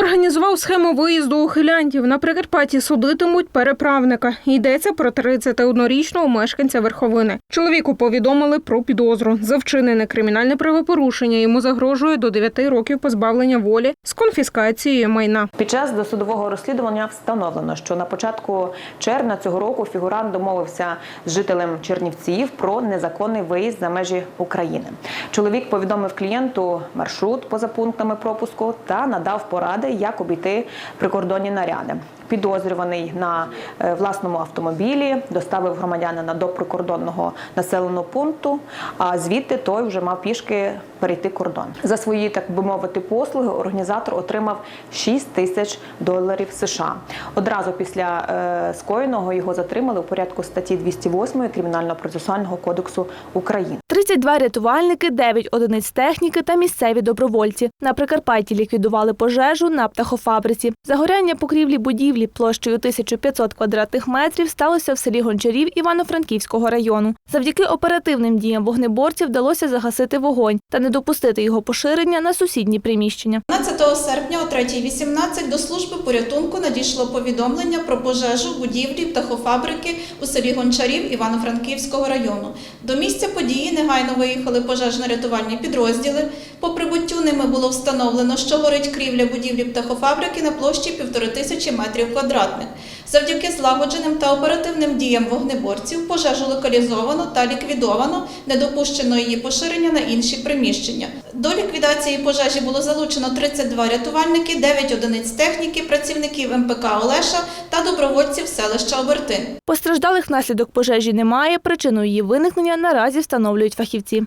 Організував схему виїзду ухилянтів. На Прикарпатті судитимуть переправника. Йдеться про 31-річного мешканця Верховини. Чоловіку повідомили про підозру. За вчинене кримінальне правопорушення йому загрожує до 9 років позбавлення волі з конфіскацією майна. Під час досудового розслідування встановлено, що на початку червня цього року фігурант домовився з жителем Чернівців про незаконний виїзд за межі України. Чоловік повідомив клієнту маршрут поза пунктами пропуску та надав поради, як обійти прикордонні наряди. Підозрюваний на е, власному автомобілі доставив громадянина до прикордонного населеного пункту, а звідти той вже мав пішки перейти кордон. За свої, так би мовити, послуги організатор отримав 6 тисяч доларів США. Одразу після е, скоєного його затримали у порядку статті 208 Кримінального процесуального кодексу України. 32 рятувальники, 9 одиниць техніки та місцеві добровольці. На Прикарпатті ліквідували пожежу на птахофабриці. Загоряння покрівлі будівлі площею 1500 квадратних метрів сталося в селі Гончарів Івано-Франківського району. Завдяки оперативним діям вогнеборців вдалося загасити вогонь та не допустити його поширення на сусідні приміщення. 15 серпня о 3.18 до служби порятунку надійшло повідомлення про пожежу будівлі птахофабрики у селі Гончарів Івано-Франківського району. До місця події негайно виїхали пожежно-рятувальні підрозділи. По прибуттю ними було встановлено, що горить крівля будівлі птахофабрики на площі півтори тисячі метрів квадратних. Завдяки злагодженим та оперативним діям вогнеборців пожежу локалізовано та ліквідовано, не допущено її поширення на інші приміщення. До ліквідації пожежі було залучено 32 рятувальники, 9 одиниць техніки, працівників МПК Олеша та добровольців селища Обертин. Постраждалих внаслідок пожежі немає. Причину її виникнення наразі встановлюють фахівці.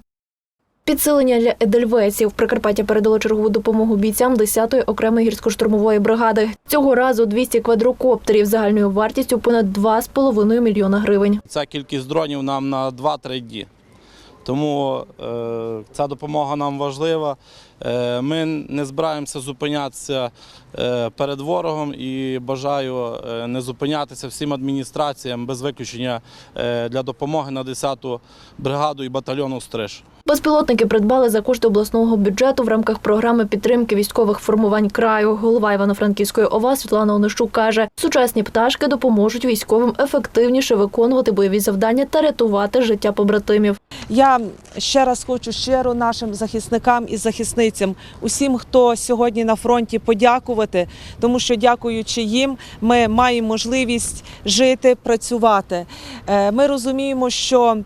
Підсилення для едельвейців Прикарпаття передало чергову допомогу бійцям 10-ї окремої гірсько-штурмової бригади. Цього разу 200 квадрокоптерів загальною вартістю понад 2,5 мільйона гривень. Ця кількість дронів нам на 2-3 дні. Тому е, ця допомога нам важлива. Е, ми не збираємося зупинятися е, перед ворогом і бажаю е, не зупинятися всім адміністраціям без виключення для допомоги на 10-ту бригаду і батальйону Стриж. Безпілотники придбали за кошти обласного бюджету в рамках програми підтримки військових формувань краю. Голова Івано-Франківської ОВА Світлана Онищук каже, сучасні пташки допоможуть військовим ефективніше виконувати бойові завдання та рятувати життя побратимів. Я ще раз хочу щиро нашим захисникам і захисницям, усім, хто сьогодні на фронті, подякувати, тому що дякуючи їм, ми маємо можливість жити, працювати. Е, Ми розуміємо, що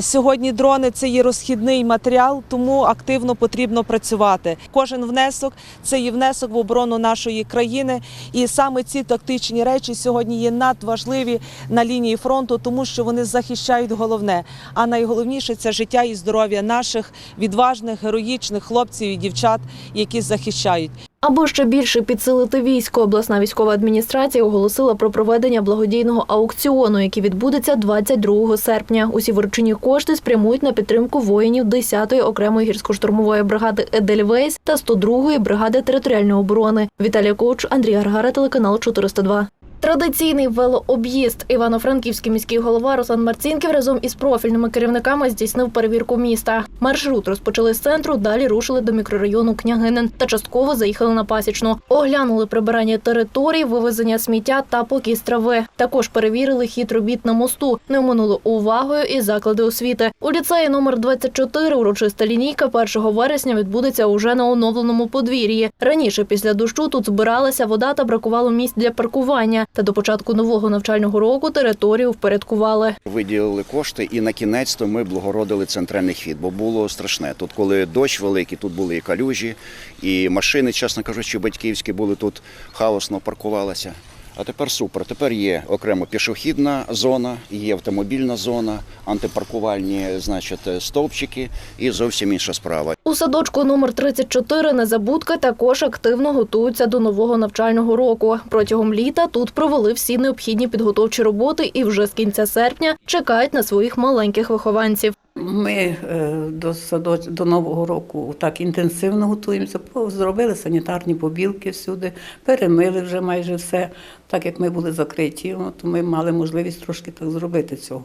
Сьогодні дрони це є розхідний матеріал, тому активно потрібно працювати. Кожен внесок це є внесок в оборону нашої країни, і саме ці тактичні речі сьогодні є надважливі на лінії фронту, тому що вони захищають головне. А найголовніше це життя і здоров'я наших відважних, героїчних хлопців і дівчат, які захищають. Аби ще більше підсилити військо, обласна військова адміністрація оголосила про проведення благодійного аукціону, який відбудеться 22 серпня. Усі виручені кошти спрямують на підтримку воїнів 10-ї окремої гірсько-штурмової бригади Едельвейс та 102-ї бригади територіальної оборони. Віталія Коуч, Андрій Гаргара, телеканал 402. Традиційний велооб'їзд Івано-Франківський міський голова Руслан Марцінків разом із профільними керівниками здійснив перевірку міста. Маршрут розпочали з центру, далі рушили до мікрорайону Княгинин та частково заїхали на пасічну. Оглянули прибирання територій, вивезення сміття та покіс трави. Також перевірили хід робіт на мосту. Не оминули увагою і заклади освіти. У ліцеї номер 24 урочиста лінійка 1 вересня відбудеться уже на оновленому подвір'ї. Раніше після дощу тут збиралася вода та бракувало місць для паркування. Та до початку нового навчального року територію впорядкували. Виділили кошти і на кінець то ми благородили центральний хід, бо було страшне. Тут, коли дощ великий, тут були і калюжі, і машини, чесно кажучи, батьківські були тут хаосно паркувалися. А тепер супер. Тепер є окремо пішохідна зона, є автомобільна зона, антипаркувальні, значить, стовпчики і зовсім інша справа. У садочку номер 34 Незабудка також активно готуються до нового навчального року. Протягом літа тут провели всі необхідні підготовчі роботи і вже з кінця серпня чекають на своїх маленьких вихованців. Ми е, до садоч... до нового року так інтенсивно готуємося. Зробили санітарні побілки всюди, перемили вже майже все. Так як ми були закриті, от ми мали можливість трошки так зробити цього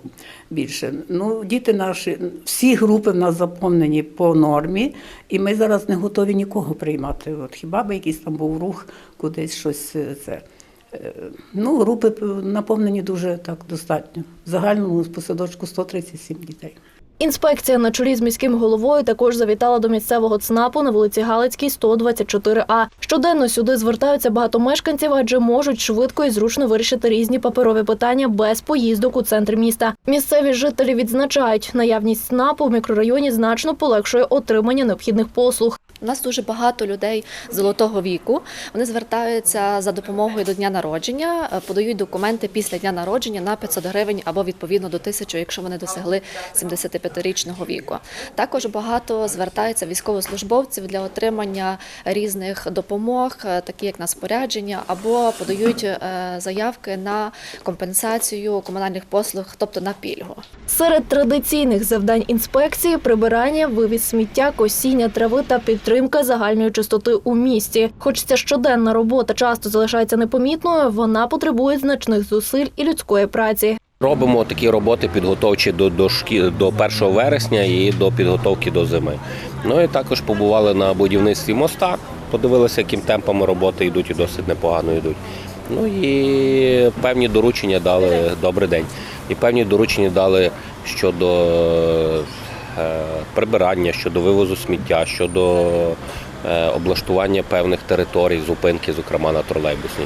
більше. Ну, діти наші, всі групи в нас заповнені по нормі, і ми зараз не готові нікого приймати. От хіба би якийсь там був рух, кудись щось е, це. Е, Ну, групи наповнені дуже так достатньо. В загальному по садочку 137 дітей. Інспекція на чолі з міським головою також завітала до місцевого ЦНАПу на вулиці Галицькій, 124А. Щоденно сюди звертаються багато мешканців, адже можуть швидко і зручно вирішити різні паперові питання без поїздок у центр міста. Місцеві жителі відзначають, наявність ЦНАПу в мікрорайоні значно полегшує отримання необхідних послуг. У нас дуже багато людей золотого віку. Вони звертаються за допомогою до дня народження, е, подають документи після дня народження на 500 гривень або відповідно до 1000, якщо вони досягли 75-річного віку. Також багато звертаються військовослужбовців для отримання різних допомог, е, такі як на спорядження, або подають е, заявки на компенсацію комунальних послуг, тобто на пільгу. Серед традиційних завдань інспекції прибирання, вивіз сміття, косіння трави та підтримка загальної чистоти у місті. Хоч ця щоденна робота часто залишається непомітною, вона потребує значних зусиль і людської праці. Робимо такі роботи підготовчі до, до, шкі... до 1 вересня і до підготовки до зими. Ну і також побували на будівництві моста, подивилися, яким темпами роботи йдуть і досить непогано йдуть. Ну і певні доручення дали добрий день. І певні доручення дали щодо прибирання, щодо вивозу сміття, щодо е, облаштування певних територій, зупинки, зокрема на тролейбусній.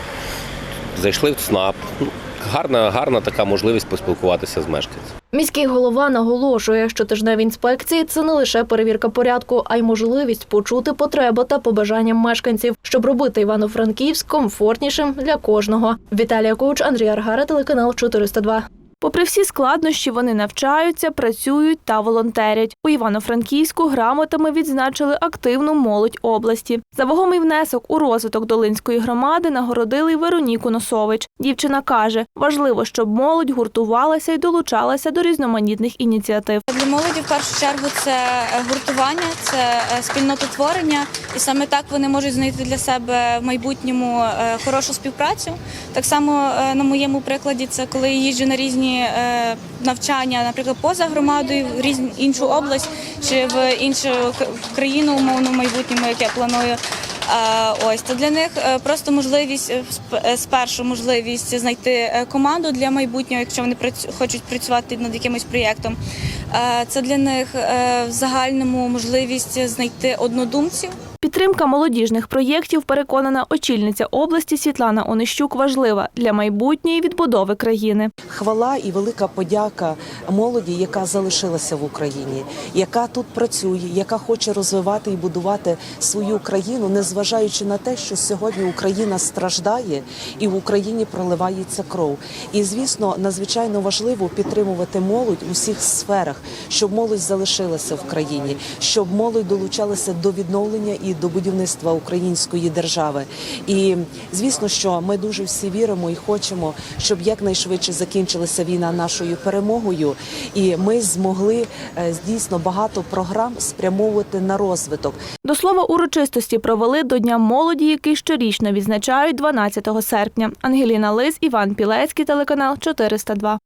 Зайшли в ЦНАП. Ну, Гарна, гарна така можливість поспілкуватися з мешканцями. Міський голова наголошує, що тижневі інспекції це не лише перевірка порядку, а й можливість почути потреби та побажання мешканців, щоб робити Івано-Франківськ комфортнішим для кожного. Віталія Коуч, Андрій Аргара, телеканал 402. Попри всі складнощі, вони навчаються, працюють та волонтерять. У Івано-Франківську грамотами відзначили активну молодь області. За вагомий внесок у розвиток Долинської громади нагородили й Вероніку Носович. Дівчина каже, важливо, щоб молодь гуртувалася і долучалася до різноманітних ініціатив. Для молоді в першу чергу це е, гуртування, це е, спільнототворення, і саме так вони можуть знайти для себе в майбутньому е, хорошу співпрацю. Так само на моєму прикладі, це коли я їжджу на різні е, навчання, наприклад, поза громадою, в різні іншу область чи в іншу країну умовно в майбутньому, як я планую. Ось це для них е, просто можливість е, сп- спершу можливість знайти команду для майбутнього, якщо вони хочуть працювати над якимось проєктом. Це для них в загальному можливість знайти однодумців. Підтримка молодіжних проєктів, переконана очільниця області Світлана Онищук, важлива для майбутньої відбудови країни. Хвала і велика подяка молоді, яка залишилася в Україні, яка тут працює, яка хоче розвивати і будувати свою країну, незважаючи на те, що сьогодні Україна страждає і в Україні проливається кров. І звісно, надзвичайно важливо підтримувати молодь у всіх сферах, щоб молодь залишилася в країні, щоб молодь долучалася до відновлення і до будівництва української держави. І звісно, що ми дуже всі віримо і хочемо, щоб якнайшвидше закінчилася війна нашою перемогою, і ми змогли е, дійсно багато програм спрямовувати на розвиток. До слова, урочистості провели до Дня молоді, який щорічно відзначають 12 серпня. Ангеліна Лис, Іван Пілецький, телеканал 402.